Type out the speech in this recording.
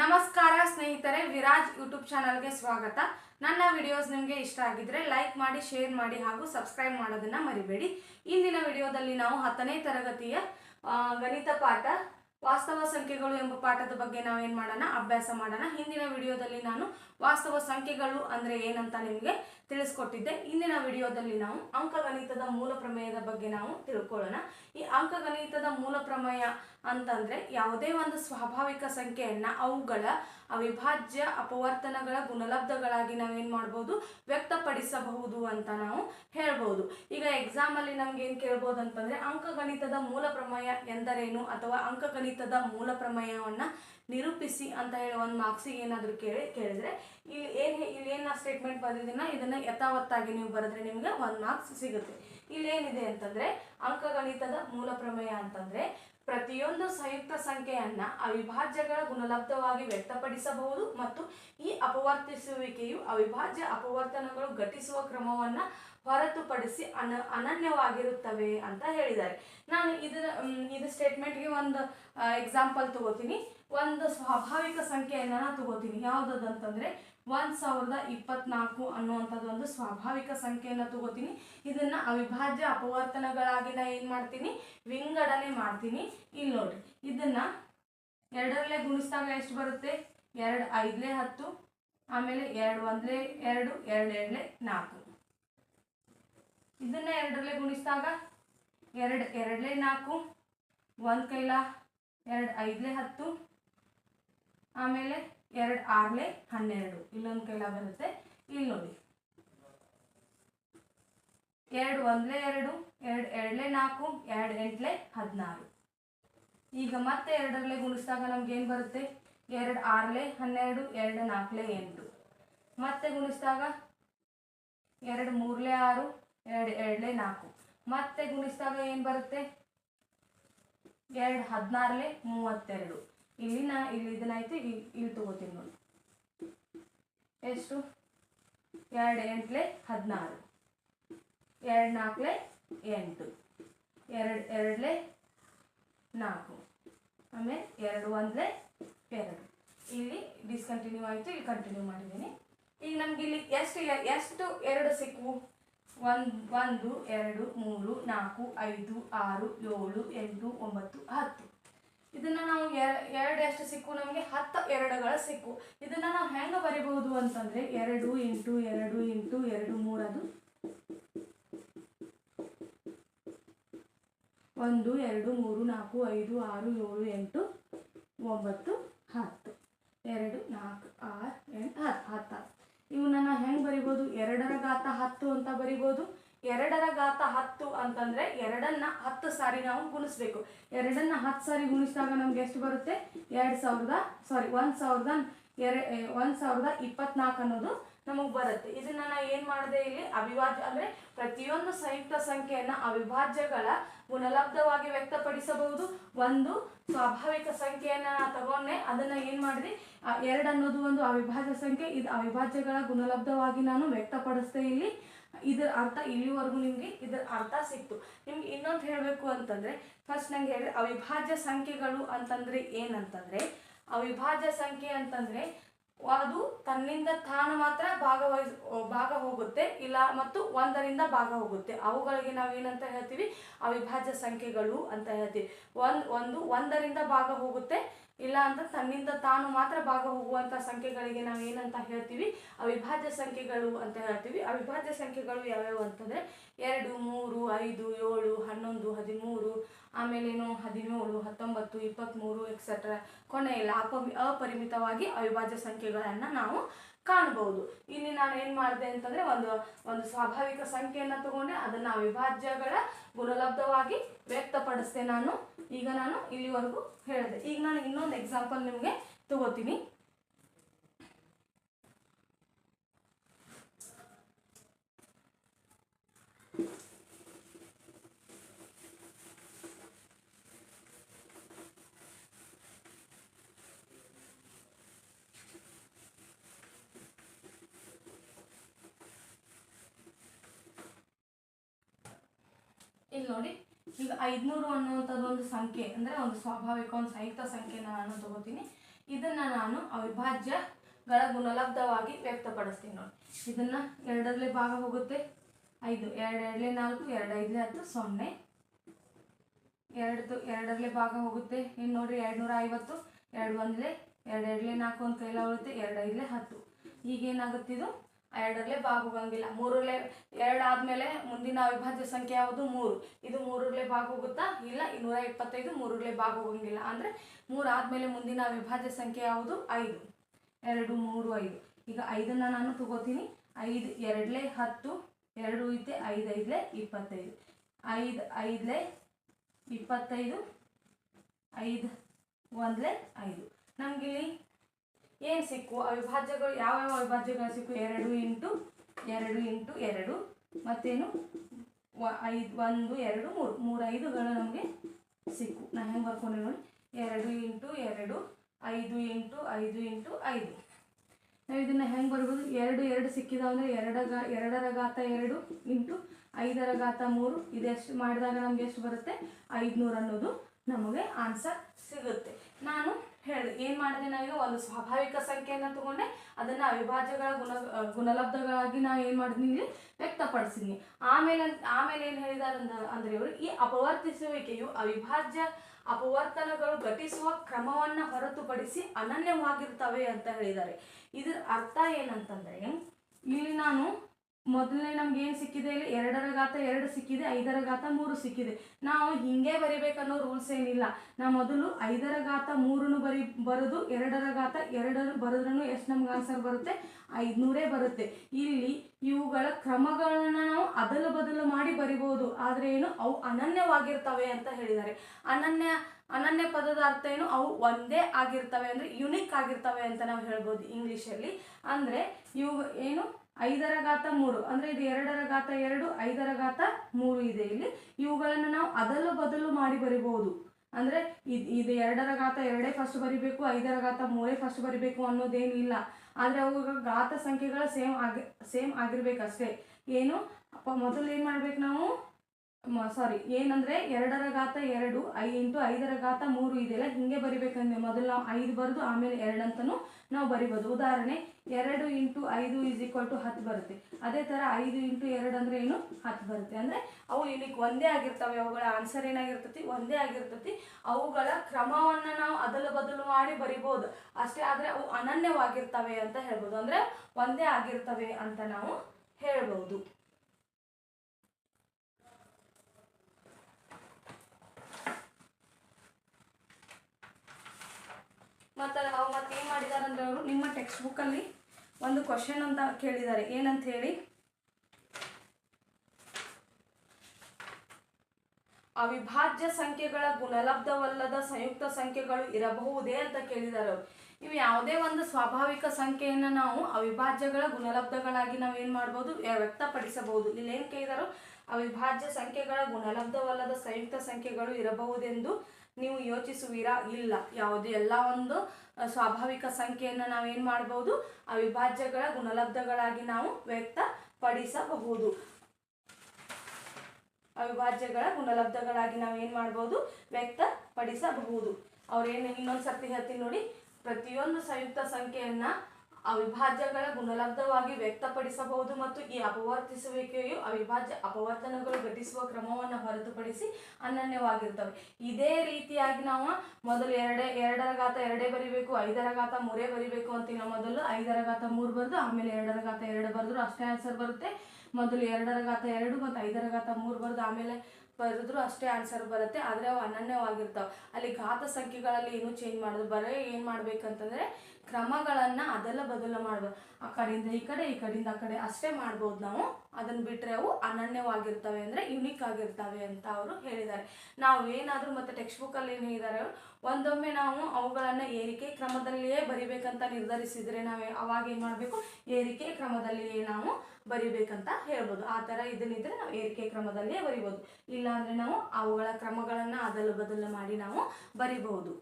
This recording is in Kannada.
ನಮಸ್ಕಾರ ಸ್ನೇಹಿತರೆ, ವಿರಾಜ್ ಯೂಟ್ಯೂಬ್ ಚಾನಲ್ಗೆ ಸ್ವಾಗತ. ನನ್ನ ವಿಡಿಯೋಸ್ ನಿಮಗೆ ಇಷ್ಟ ಆಗಿದ್ರೆ ಲೈಕ್ ಮಾಡಿ ಶೇರ್ ಮಾಡಿ ಹಾಗೂ ಸಬ್ಸ್ಕ್ರೈಬ್ ಮಾಡೋದನ್ನ ಮರಿಬೇಡಿ. ಇಂದಿನ ವಿಡಿಯೋದಲ್ಲಿ ನಾವು ಹತ್ತನೇ ತರಗತಿಯ ಗಣಿತ ಪಾಠ, ವಾಸ್ತವ ಸಂಖ್ಯೆಗಳು ಎಂಬ ಪಾಠದ ಬಗ್ಗೆ ನಾವೇನು ಮಾಡೋಣ, ಅಭ್ಯಾಸ ಮಾಡೋಣ. ಹಿಂದಿನ ವಿಡಿಯೋದಲ್ಲಿ ನಾನು ವಾಸ್ತವ ಸಂಖ್ಯೆಗಳು ಅಂದರೆ ಏನಂತ ನಿಮಗೆ ತಿಳಿಸ್ಕೊಟ್ಟಿದ್ದೆ. ಇಂದಿನ ವಿಡಿಯೋದಲ್ಲಿ ನಾವು ಅಂಕಗಣಿತದ ಮೂಲ ಪ್ರಮೇಯದ ಬಗ್ಗೆ ನಾವು ತಿಳ್ಕೊಳ್ಳೋಣ. ಈ ಅಂಕಗಣಿತದ ಮೂಲ ಪ್ರಮೇಯ ಅಂತಂದ್ರೆ ಯಾವುದೇ ಒಂದು ಸ್ವಾಭಾವಿಕ ಸಂಖ್ಯೆಯನ್ನು ಅವುಗಳ ಅವಿಭಾಜ್ಯ ಅಪವರ್ತನಗಳ ಗುಣಲಬ್ಧಗಳಾಗಿ ನಾವೇನು ಮಾಡ್ಬೋದು ವ್ಯಕ್ತಪಡಿಸಬಹುದು ಅಂತ ನಾವು ಹೇಳ್ಬೋದು. ಈಗ ಎಕ್ಸಾಮ್ ಅಲ್ಲಿ ನಮ್ಗೆ ಏನು ಕೇಳ್ಬೋದು ಅಂತಂದ್ರೆ ಅಂಕಗಣಿತದ ಮೂಲ ಪ್ರಮೇಯ ಎಂದರೇನು ಅಥವಾ ಅಂಕಗಣಿತದ ಮೂಲ ಪ್ರಮೇಯವನ್ನ ನಿರೂಪಿಸಿ ಅಂತ ಹೇಳಿ ಒಂದು ಮಾರ್ಕ್ಸಿಗೆ ಏನಾದರೂ ಕೇಳಿ ಕೇಳಿದ್ರೆ ಇಲ್ಲಿ ಏನು ಇಲ್ಲಿ ಏನು ಸ್ಟೇಟ್ಮೆಂಟ್ ಬಂದಿದ್ದೀನ ಇದನ್ನ ಯಥಾವತ್ತಾಗಿ ನೀವು ಬರೆದ್ರೆ ನಿಮ್ಗೆ ಒಂದು ಮಾರ್ಕ್ಸ್ ಸಿಗುತ್ತೆ. ಇಲ್ಲಿ ಏನಿದೆ ಅಂತಂದ್ರೆ ಅಂಕಗಣಿತದ ಮೂಲ ಪ್ರಮೇಯ ಅಂತಂದ್ರೆ ಪ್ರತಿಯೊಂದು ಸಂಯುಕ್ತ ಸಂಖ್ಯೆಯನ್ನ ಅವಿಭಾಜ್ಯಗಳ ಗುಣಲಬ್ಧವಾಗಿ ವ್ಯಕ್ತಪಡಿಸಬಹುದು ಮತ್ತು ಈ ಅಪವರ್ತಿಸುವಿಕೆಯು ಅವಿಭಾಜ್ಯ ಅಪವರ್ತನಗಳು ಘಟಿಸುವ ಕ್ರಮವನ್ನ ಹೊರತುಪಡಿಸಿ ಅನ, ಅನನ್ಯವಾಗಿರುತ್ತವೆ ಅಂತ ಹೇಳಿದ್ದಾರೆ. ನಾನು ಇದರ ಇದು ಸ್ಟೇಟ್ಮೆಂಟ್ಗೆ ಒಂದು ಎಕ್ಸಾಂಪಲ್ ತಗೋತೀನಿ. ಒಂದು ಸ್ವಾಭಾವಿಕ ಸಂಖ್ಯೆಯನ್ನ ನಾನು ತಗೋತೀನಿ. ಯಾವುದದು ಅಂತಂದ್ರೆ ಒಂದ್ ಸಾವಿರದ ಇಪ್ಪತ್ನಾಲ್ಕು ಅನ್ನುವಂಥದ್ದು ಒಂದು ಸ್ವಾಭಾವಿಕ ಸಂಖ್ಯೆಯನ್ನು ತಗೋತೀನಿ. ಇದನ್ನ ಅವಿಭಾಜ್ಯ ಅಪವರ್ತನಗಳಾಗಿ ನಾ ಏನ್ ಮಾಡ್ತೀನಿ? ವಿಂಗಡಣೆ ಮಾಡ್ತೀನಿ. ಇಲ್ಲಿ ನೋಡ್ರಿ, ಇದನ್ನ ಎರಡರಲ್ಲೇ ಗುಣಿಸಿದಾಗ ಎಷ್ಟು ಬರುತ್ತೆ? ಎರಡು ಐದಲೇ ಹತ್ತು, ಆಮೇಲೆ ಎರಡು ಒಂದ್ಲೆ ಎರಡು ಎರಡು ಎರಡಲೇ ನಾಲ್ಕು. ಇದನ್ನ ಎರಡರಲ್ಲೇ ಗುಣಿಸಿದಾಗ ಎರಡು ಎರಡಲೇ ನಾಲ್ಕು, ಒಂದು ಕೈಲ ಎರಡು ಐದಲೇ ಹತ್ತು, ಆಮೇಲೆ ಎರಡು ಆರ್ಲೆ ಹನ್ನೆರಡು. ಇಲ್ಲೊಂದು ಕೈಲ ಬರುತ್ತೆ, ಇಲ್ಲಿ ನೋಡಿ. ಎರಡು ಒಂದ್ಲೆ ಎರಡು ಎರಡು ಎರಡಲೇ ನಾಲ್ಕು, ಎರಡು ಎಂಟ್ಲೆ ಹದಿನಾರು. ಈಗ ಮತ್ತೆ ಎರಡರಲ್ಲೇ ಗುಣಿಸಿದಾಗ ನಮ್ಗೆ ಏನು ಬರುತ್ತೆ? ಎರಡು ಆರ್ಲೆ ಹನ್ನೆರಡು, ಎರಡು ನಾಲ್ಕಲೆ ಎಂಟು. ಮತ್ತೆ ಗುಣಿಸಿದಾಗ ಎರಡು ಮೂರ್ಲೆ ಆರು, ಎರಡು ಎರಡಲೇ ನಾಲ್ಕು. ಮತ್ತೆ ಗುಣಿಸಿದಾಗ ಏನು ಬರುತ್ತೆ? ಎರಡು ಹದಿನಾರಲೆ ಮೂವತ್ತೆರಡು. ಇಲ್ಲಿ ನಾ ಇಲ್ಲಿ ಇದನ್ನಾಯ್ತು ಇಲ್ಲಿ ಇಲ್ಲಿ ತಗೋತೀನಿ ನೋಡಿ. ಎಷ್ಟು? ಎರಡು ಎಂಟ್ಲೆ ಹದಿನಾರು. ಎರಡು ನಾಲ್ಕಲೆ ಎಂಟು. ಎರಡು, ಎರಡಲೆ ನಾಲ್ಕು. ಆಮೇಲೆ ಎರಡು ಒಂದಲೆ ಎರಡು. ಇಲ್ಲಿ ಡಿಸ್ಕಂಟಿನ್ಯೂ ಆಯಿತು, ಇಲ್ಲಿ ಕಂಟಿನ್ಯೂ ಮಾಡಿದ್ದೀನಿ. ಈಗ ನಮ್ಗೆ ಇಲ್ಲಿ ಎಷ್ಟು ಎಷ್ಟು ಎರಡು ಸಿಕ್ಕು? ಒಂದು ಒಂದು, ಎರಡು, ಮೂರು, ನಾಲ್ಕು, ಐದು, ಆರು, ಏಳು, ಎಂಟು, ಒಂಬತ್ತು, ಹತ್ತು. ಇದನ್ನು ನಾವು ಎಷ್ಟು ಸಿಕ್ಕು? ನಮಗೆ ಹತ್ತು ಎರಡುಗಳ ಸಿಕ್ಕು. ಇದನ್ನ ನಾವು ಹೆಂಗೆ ಬರಿಬಹುದು ಅಂತಂದ್ರೆ ಎರಡು ಇಂಟು ಎರಡು ಇಂಟು ಎರಡು ಮೂರದು ಒಂದು, ಎರಡು, ಮೂರು, ನಾಲ್ಕು, ಐದು, ಆರು, ಏಳು, ಎಂಟು, ಒಂಬತ್ತು, ಹತ್ತು. ಎರಡು, ನಾಲ್ಕು, ಆರು, ಎಂಟು, ಹತ್ತು ಹತ್ತು ಇವನ್ನ ನಾವು ಹೆಂಗೆ ಬರಿಬೋದು ಎರಡರ ಘಾತ ಹತ್ತು ಅಂತ ಬರಿಬೋದು ಎರಡರ ಘಾತ ಹತ್ತು ಅಂತಂದ್ರೆ ಎರಡನ್ನ ಹತ್ತು ಸಾರಿ ನಾವು ಗುಣಿಸ್ಬೇಕು. ಎರಡನ್ನ ಹತ್ತು ಸಾರಿ ಗುಣಿಸಿದಾಗ ನಮ್ಗೆ ಎಷ್ಟು ಬರುತ್ತೆ? ಎರಡು ಸಾವಿರದ ಸಾರಿ ಒಂದು ಸಾವಿರದ ಎರ ಒಂದು ಸಾವಿರದ ಇಪ್ಪತ್ನಾಲ್ಕು ಅನ್ನೋದು ನಮಗೆ ಬರುತ್ತೆ. ಇದನ್ನ ನಾ ಏನು ಮಾಡಿದೆ ಇಲ್ಲಿ? ಅವಿಭಾಜ್ಯ ಅಂದ್ರೆ ಪ್ರತಿಯೊಂದು ಸಂಯುಕ್ತ ಸಂಖ್ಯೆಯನ್ನ ಅವಿಭಾಜ್ಯಗಳ ಗುಣಲಬ್ಧವಾಗಿ ವ್ಯಕ್ತಪಡಿಸಬಹುದು. ಒಂದು ಸ್ವಾಭಾವಿಕ ಸಂಖ್ಯೆಯನ್ನ ನಾ ತಗೊಂಡೆ, ಅದನ್ನ ಏನ್ ಮಾಡಿದೆ? ಎರಡು ಅನ್ನೋದು ಒಂದು ಅವಿಭಾಜ್ಯ ಸಂಖ್ಯೆ, ಇದು ಅವಿಭಾಜ್ಯಗಳ ಗುಣಲಬ್ಧವಾಗಿ ನಾನು ವ್ಯಕ್ತಪಡಿಸ್ದೆ ಇಲ್ಲಿ. ಇದರ ಅರ್ಥ ಇಲ್ಲಿವರೆಗೂ ನಿಮಗೆ ಇದರ ಅರ್ಥ ಸಿಕ್ತು. ನಿಮ್ಗೆ ಇನ್ನೊಂದು ಹೇಳಬೇಕು ಅಂತಂದ್ರೆ ಫಸ್ಟ್ ನಂಗೆ ಹೇಳಿ ಅವಿಭಾಜ್ಯ ಸಂಖ್ಯೆಗಳು ಅಂತಂದ್ರೆ ಏನಂತಂದರೆ, ಅವಿಭಾಜ್ಯ ಸಂಖ್ಯೆ ಅಂತಂದ್ರೆ ಅದು ತನ್ನಿಂದ ತಾನು ಮಾತ್ರ ಭಾಗವಹಿಸ್ ಭಾಗ ಹೋಗುತ್ತೆ, ಇಲ್ಲ ಮತ್ತು ಒಂದರಿಂದ ಭಾಗ ಹೋಗುತ್ತೆ. ಅವುಗಳಿಗೆ ನಾವೇನಂತ ಹೇಳ್ತೀವಿ? ಅವಿಭಾಜ್ಯ ಸಂಖ್ಯೆಗಳು ಅಂತ ಹೇಳ್ತೀವಿ. ಒಂದು ಒಂದು, ಒಂದರಿಂದ ಭಾಗ ಹೋಗುತ್ತೆ ಇಲ್ಲ ಅಂತ ತನ್ನಿಂದ ತಾನು ಮಾತ್ರ ಭಾಗ ಹೋಗುವಂತ ಸಂಖ್ಯೆಗಳಿಗೆ ನಾವು ಏನಂತ ಹೇಳ್ತೀವಿ? ಅವಿಭಾಜ್ಯ ಸಂಖ್ಯೆಗಳು ಅಂತ ಹೇಳ್ತೀವಿ. ಅವಿಭಾಜ್ಯ ಸಂಖ್ಯೆಗಳು ಯಾವ್ಯಾವು ಅಂತಂದ್ರೆ ಎರಡು, ಮೂರು, ಐದು, ಏಳು, ಹನ್ನೊಂದು, ಹದಿಮೂರು ಆಮೇಲೇನು ಹದಿನೇಳು, ಹತ್ತೊಂಬತ್ತು ಇಪ್ಪತ್ತ್ಮೂರು ಎಕ್ಸೆಟ್ರಾ ಕೊನೆಯಲ್ಲ ಅಪಮಿ, ಅಪರಿಮಿತವಾಗಿ ಅವಿಭಾಜ್ಯ ಸಂಖ್ಯೆಗಳನ್ನು ನಾವು ಕಾಣಬಹುದು ಇಲ್ಲಿ ನಾನು ಏನು ಮಾಡಿದೆ ಅಂತಂದ್ರೆ ಒಂದು ಒಂದು ಸ್ವಾಭಾವಿಕ ಸಂಖ್ಯೆಯನ್ನು ತಗೊಂಡೆ. ಅದನ್ನು ಅವಿಭಾಜ್ಯಗಳ ಗುಣಲಬ್ಧವಾಗಿ ವ್ಯಕ್ತಪಡಿಸ್ದೆ ನಾನು. ಈಗ ನಾನು ಇಲ್ಲಿವರೆಗೂ ಹೇಳಿದೆ. ಈಗ ನಾನು ಇನ್ನೊಂದು ಎಕ್ಸಾಂಪಲ್ ನಿಮಗೆ ತಗೋತೀನಿ. ಇಲ್ಲಿ ನೋಡಿ, ಈಗ ಐದುನೂರು ಅನ್ನುವಂಥದ್ದು ಒಂದು ಸಂಖ್ಯೆ, ಅಂದರೆ ಒಂದು ಸ್ವಾಭಾವಿಕ, ಒಂದು ಸಂಯುಕ್ತ ಸಂಖ್ಯೆನ ನಾನು ತಗೋತೀನಿ. ಇದನ್ನು ನಾನು ಅವಿಭಾಜ್ಯಗಳ ಗುಣಲಬ್ಧವಾಗಿ ವ್ಯಕ್ತಪಡಿಸ್ತೀನಿ ನೋಡಿ. ಇದನ್ನು ಎರಡರಲ್ಲಿ ಭಾಗ ಹೋಗುತ್ತೆ. ಐದು, ಎರಡು ನಾಲ್ಕು, ಎರಡು ಹತ್ತು, ಸೊನ್ನೆ. ಎರಡು ಎರಡರಲ್ಲೇ ಭಾಗ ಹೋಗುತ್ತೆ. ಇನ್ನು ನೋಡ್ರಿ ಎರಡು ನೂರ ಐವತ್ತು, ಎರಡು ಒಂದಲೇ, ಎರಡು ನಾಲ್ಕು ಒಂದು ಕೈಲ ಉಳುತ್ತೆ ಎರಡು, ಐದಲೇ ಹತ್ತು. ಈಗೇನಾಗುತ್ತೆ ಇದು ಎರಡರಲ್ಲೇ ಭಾಗ ಹೋಗಂಗಿಲ್ಲ ಮೂರರಲ್ಲೇ ಎರಡಾದಮೇಲೆ ಮುಂದಿನ ಅವಿಭಾಜ್ಯ ಸಂಖ್ಯೆ ಯಾವುದು? ಮೂರು. ಇದು ಮೂರರಲ್ಲೇ ಭಾಗ ಹೋಗುತ್ತಾ ಇಲ್ಲ ಇನ್ನೂರ ಇಪ್ಪತ್ತೈದು ಮೂರರಲ್ಲೇ ಭಾಗ ಹೋಗಂಗಿಲ್ಲ ಅಂದರೆ ಮೂರು ಆದಮೇಲೆ ಮುಂದಿನ ಅವಿಭಾಜ್ಯ ಸಂಖ್ಯೆ ಯಾವುದು? ಐದು. ಎರಡು, ಮೂರು, ಐದು. ಈಗ ಐದನ್ನು ನಾನು ತಗೋತೀನಿ. ಐದು, ಎರಡಲೇ ಹತ್ತು. ಎರಡು ಐತೆ ಐದು, ಐದಲೇ ಇಪ್ಪತ್ತೈದು. ಐದು, ಐದಲೇ ಇಪ್ಪತ್ತೈದು. ಐದು, ಒಂದಲೇ ಐದು. ನಮಗಿಲ್ಲಿ ಏನು ಸಿಕ್ಕು ಅವಿಭಾಜ್ಯಗಳು ಯಾವ್ಯಾವ ಅವಿಭಾಜ್ಯಗಳು ಸಿಕ್ಕು? ಎರಡು ಇಂಟು ಎರಡು ಇಂಟು ಎರಡು. ಮತ್ತೇನು? ಐದು, ಒಂದು, ಎರಡು, ಮೂರು. ಮೂರು ಐದುಗಳು ನಮಗೆ ಸಿಕ್ಕು. ನಾನು ಹೆಂಗೆ ಬರ್ಕೊಂಡೆ ನೋಡಿ. ಎರಡು ಇಂಟು ಎರಡು, ಐದು ಇಂಟು ಐದು ಇಂಟು ಐದು. ನಾವು ಇದನ್ನು ಹೆಂಗೆ ಬರ್ಬೋದು? ಎರಡು ಎರಡು ಸಿಕ್ಕಿದಾವಂದರೆ ಎರಡಗ ಎರಡರ ಘಾತ ಎರಡು ಇಂಟು ಐದರ ಘಾತ ಮೂರು. ಇದೆಷ್ಟು ಮಾಡಿದಾಗ ನಮಗೆ ಎಷ್ಟು ಬರುತ್ತೆ? ಐದುನೂರು ಅನ್ನೋದು ನಮಗೆ ಆನ್ಸರ್ ಸಿಗುತ್ತೆ. ನಾನು ಹೇಳಿದೆ ಏನು ಮಾಡಿದೆ ನಾನು ಒಂದು ಸ್ವಾಭಾವಿಕ ಸಂಖ್ಯೆಯನ್ನು ತಗೊಂಡೆ, ಅದನ್ನು ಅವಿಭಾಜ್ಯಗಳ ಗುಣ ಗುಣಲಬ್ಧಗಳಾಗಿ ನಾವು ಏನು ಮಾಡಿದ್ನಿ ಇಲ್ಲಿ ವ್ಯಕ್ತಪಡಿಸಿದ್ನಿ. ಆಮೇಲೆ ಆಮೇಲೆ ಏನು ಹೇಳಿದಾರೆ ಅಂದ, ಅಂದರೆ ಇವರು, ಈ ಅಪವರ್ತಿಸುವಿಕೆಯು ಅವಿಭಾಜ್ಯ ಅಪವರ್ತನಗಳು ಘಟಿಸುವ ಕ್ರಮವನ್ನು ಹೊರತುಪಡಿಸಿ ಅನನ್ಯವಾಗಿರ್ತವೆ ಅಂತ ಹೇಳಿದ್ದಾರೆ ಇದರ ಅರ್ಥ ಏನಂತಂದರೆ, ಇಲ್ಲಿ ನಾನು ಮೊದಲನೇ ನಮ್ಗೆ ಏನು ಸಿಕ್ಕಿದೆ ಇಲ್ಲಿ? ಎರಡರ ಘಾತ ಎರಡು ಸಿಕ್ಕಿದೆ, ಐದರ ಘಾತ ಮೂರು ಸಿಕ್ಕಿದೆ. ನಾವು ಹಿಂಗೆ ಬರಿಬೇಕನ್ನೋ ರೂಲ್ಸ್ ಏನಿಲ್ಲ. ನಾ ಮೊದಲು ಐದರ ಘಾತ ಮೂರನ್ನು ಬರಿ, ಬರೆದು ಎರಡರ ಘಾತ ಎರಡರ ಬರೆದ್ರೂ ಎಷ್ಟು ನಮ್ಗೆ ಆನ್ಸರ್ ಬರುತ್ತೆ? ಐದುನೂರೇ ಬರುತ್ತೆ. ಇಲ್ಲಿ ಇವುಗಳ ಕ್ರಮಗಳನ್ನ ನಾವು ಅದಲು ಬದಲು ಮಾಡಿ ಬರಿಬೋದು. ಆದರೆ ಏನು? ಅವು ಅನನ್ಯವಾಗಿರ್ತವೆ ಅಂತ ಹೇಳಿದ್ದಾರೆ. ಅನನ್ಯ ಅನನ್ಯ ಪದದ ಅರ್ಥ ಏನು? ಅವು ಒಂದೇ ಆಗಿರ್ತವೆ ಅಂದರೆ ಯುನಿಕ್ ಆಗಿರ್ತವೆ ಅಂತ ನಾವು ಹೇಳ್ಬೋದು ಇಂಗ್ಲೀಷಲ್ಲಿ. ಅಂದರೆ ಇವು ಏನು? ಐದರ ಘಾತ ಮೂರು. ಅಂದರೆ ಇದು ಎರಡರ ಘಾತ ಎರಡು ಐದರ ಘಾತ ಮೂರು ಇದೆ ಇಲ್ಲಿ. ಇವುಗಳನ್ನು ನಾವು ಅದಲು ಬದಲು ಮಾಡಿ ಬರಿಬಹುದು. ಅಂದರೆ ಇದು ಇದು ಎರಡರ ಘಾತ ಎರಡೇ ಫಸ್ಟ್ ಬರಿಬೇಕು ಐದರ ಘಾತ ಮೂರೇ ಫಸ್ಟ್ ಬರಿಬೇಕು ಅನ್ನೋದೇನು ಇಲ್ಲ. ಆದರೆ ಅವುಗಳ ಘಾತ ಸಂಖ್ಯೆಗಳ ಸೇಮ್ ಆಗಿ ಸೇಮ್ ಆಗಿರ್ಬೇಕಷ್ಟೇ. ಏನು? ಅಪ್ಪ ಮೊದಲು ಏನು ಮಾಡ್ಬೇಕು ನಾವು? ಸಾರಿ ಏನಂದ್ರೆ ಎರಡರ ಘಾತ ಎರಡು, ಐ ಇಂಟು ಐದರ ಘಾತ ಮೂರು ಇದೆಯಲ್ಲ, ಹಿಂಗೆ ಬರಿಬೇಕಂದ್ರೆ ಮೊದಲು ನಾವು ಐದು ಬರೆದು ಆಮೇಲೆ ಎರಡಂತನೂ ನಾವು ಬರಿಬೋದು. ಉದಾಹರಣೆ, ಎರಡು ಇಂಟು ಐದು ಈಸ್ ಈಕ್ವಲ್ ಟು ಹತ್ತು ಬರುತ್ತೆ. ಅದೇ ಥರ ಐದು ಇಂಟು ಎರಡು ಅಂದರೆ ಏನು? ಹತ್ತು ಬರುತ್ತೆ. ಅಂದರೆ ಅವು ಇಲ್ಲಿ ಒಂದೇ ಆಗಿರ್ತವೆ, ಅವುಗಳ ಆನ್ಸರ್ ಏನಾಗಿರ್ತತಿ? ಒಂದೇ ಆಗಿರ್ತತಿ. ಅವುಗಳ ಕ್ರಮವನ್ನು ನಾವು ಅದಲು ಬದಲು ಮಾಡಿ ಬರಿಬೋದು. ಅಷ್ಟೇ ಆದರೆ ಅವು ಅನನ್ಯವಾಗಿರ್ತವೆ ಅಂತ ಹೇಳ್ಬೋದು. ಅಂದರೆ ಒಂದೇ ಆಗಿರ್ತವೆ ಅಂತ ನಾವು ಹೇಳ್ಬೋದು ಮತ್ತು ಅಂದರೆ ಅವರು ನಿಮ್ಮ ಟೆಕ್ಸ್ಟ್ ಬುಕ್ಕಲ್ಲಿ ಒಂದು ಕ್ವಶನ್ ಅಂತ ಕೇಳಿದ್ದಾರೆ. ಏನಂತ ಹೇಳಿ ಅವಿಭಾಜ್ಯ ಸಂಖ್ಯೆಗಳ ಗುಣಲಬ್ಧವಲ್ಲದ ಸಂಯುಕ್ತ ಸಂಖ್ಯೆಗಳು ಇರಬಹುದೇ ಅಂತ ಕೇಳಿದ್ದಾರೆ ಅವರು. ಇವು ಯಾವುದೇ ಒಂದು ಸ್ವಾಭಾವಿಕ ಸಂಖ್ಯೆಯನ್ನು ನಾವು ಅವಿಭಾಜ್ಯಗಳ ಗುಣಲಬ್ಧಗಳಾಗಿ ನಾವು ಏನು ಮಾಡ್ಬೋದು? ವ್ಯ- ವ್ಯಕ್ತಪಡಿಸಬಹುದು. ಇಲ್ಲಿ ಏನು ಕೇಳಿದಾರೋ? ಅವಿಭಾಜ್ಯ ಸಂಖ್ಯೆಗಳ ಗುಣಲಬ್ಧವಲ್ಲದ ಸಂಯುಕ್ತ ಸಂಖ್ಯೆಗಳು ಇರಬಹುದೆಂದು ನೀವು ಯೋಚಿಸುವಿರಾ? ಇಲ್ಲ. ಯಾವುದೇ ಎಲ್ಲ ಒಂದು ಸ್ವಾಭಾವಿಕ ಸಂಖ್ಯೆಯನ್ನು ನಾವೇನು ಮಾಡ್ಬೋದು? ಅವಿಭಾಜ್ಯಗಳ ಗುಣಲಬ್ಧಗಳಾಗಿ ನಾವು ವ್ಯಕ್ತಪಡಿಸಬಹುದು. ಅವಿಭಾಜ್ಯಗಳ ಗುಣಲಬ್ಧಗಳಾಗಿ ನಾವು ಏನು ಮಾಡ್ಬೋದು? ವ್ಯಕ್ತಪಡಿಸಬಹುದು. ಅವ್ರೇನು ಇನ್ನೊಂದು ಸರ್ತಿ ಹೇಳ್ತೀನಿ ನೋಡಿ. ಪ್ರತಿಯೊಂದು ಸಂಯುಕ್ತ ಸಂಖ್ಯೆಯನ್ನ ಅವಿಭಾಜ್ಯಗಳ ಗುಣಲಬ್ಧವಾಗಿ ವ್ಯಕ್ತಪಡಿಸಬಹುದು ಮತ್ತು ಈ ಅಪವರ್ತಿಸುವಿಕೆಯು ಅವಿಭಾಜ್ಯ ಅಪವರ್ತನಗಳು ಘಟಿಸುವ ಕ್ರಮವನ್ನು ಹೊರತುಪಡಿಸಿ ಅನನ್ಯವಾಗಿರ್ತವೆ ಇದೇ ರೀತಿಯಾಗಿ ನಾವು ಮೊದಲು ಎರಡೇ ಎರಡರ ಘಾತ ಎರಡೇ ಬರಿಬೇಕು ಐದರ ಘಾತ ಮೂರೇ ಬರಿಬೇಕು ನಾವು ಮೊದಲು ಐದರ ಘಾತ ಮೂರು ಬರೆದು, ಆಮೇಲೆ ಎರಡರ ಘಾತ ಎರಡು ಬರೆದ್ರು ಅಷ್ಟೇ ಆನ್ಸರ್ ಬರುತ್ತೆ. ಮೊದಲು ಎರಡರ ಘಾತ ಎರಡು ಮತ್ತು ಐದರ ಘಾತ ಮೂರು ಬರೆದು, ಆಮೇಲೆ ಬರೆದ್ರು ಅಷ್ಟೇ ಆನ್ಸರ್ ಬರುತ್ತೆ. ಆದರೆ ಅವು ಅನನ್ಯವಾಗಿರ್ತಾವೆ. ಅಲ್ಲಿ ಘಾತ ಸಂಖ್ಯೆಗಳಲ್ಲಿ ಏನು ಚೇಂಜ್ ಮಾಡೋದು? ಬರೀ ಏನು ಮಾಡ್ಬೇಕಂತಂದರೆ ಕ್ರಮಗಳನ್ನು ಅದೆಲ್ಲ ಬದಲು ಮಾಡ್ಬೋದು ಆ ಕಡೆಯಿಂದ ಈ ಕಡೆ, ಈ ಕಡೆಯಿಂದ ಆ ಕಡೆ ಅಷ್ಟೇ ಮಾಡ್ಬೋದು ನಾವು. ಅದನ್ನು ಬಿಟ್ಟರೆ ಅವು ಅನನ್ಯವಾಗಿರ್ತವೆ ಅಂದರೆ ಯುನಿಕ್ ಆಗಿರ್ತವೆ ಅಂತ ಅವರು ಹೇಳಿದ್ದಾರೆ. ನಾವು ಏನಾದರೂ ಮತ್ತು ಟೆಕ್ಸ್ಟ್ ಬುಕ್ಕಲ್ಲಿ ಏನು ಹೇಳಿದ್ದಾರೆ ಒಂದೊಮ್ಮೆ ನಾವು ಅವುಗಳನ್ನು ಏರಿಕೆ ಕ್ರಮದಲ್ಲಿಯೇ ಬರಿಬೇಕಂತ ನಿರ್ಧರಿಸಿದರೆ ನಾವು ಅವಾಗ ಏನು ಮಾಡಬೇಕು? ಏರಿಕೆ ಕ್ರಮದಲ್ಲಿಯೇ ನಾವು ಬರಿಬೇಕಂತ ಹೇಳ್ಬೋದು. ಆ ಥರ ಇದನ್ನಿದ್ರೆ ನಾವು ಏರಿಕೆ ಕ್ರಮದಲ್ಲಿಯೇ ಬರಿಬೋದು. ಇಲ್ಲಾಂದರೆ ನಾವು ಅವುಗಳ ಕ್ರಮಗಳನ್ನು ಅದಲು ಬದಲು ಮಾಡಿ ನಾವು ಬರಿಬಹುದು.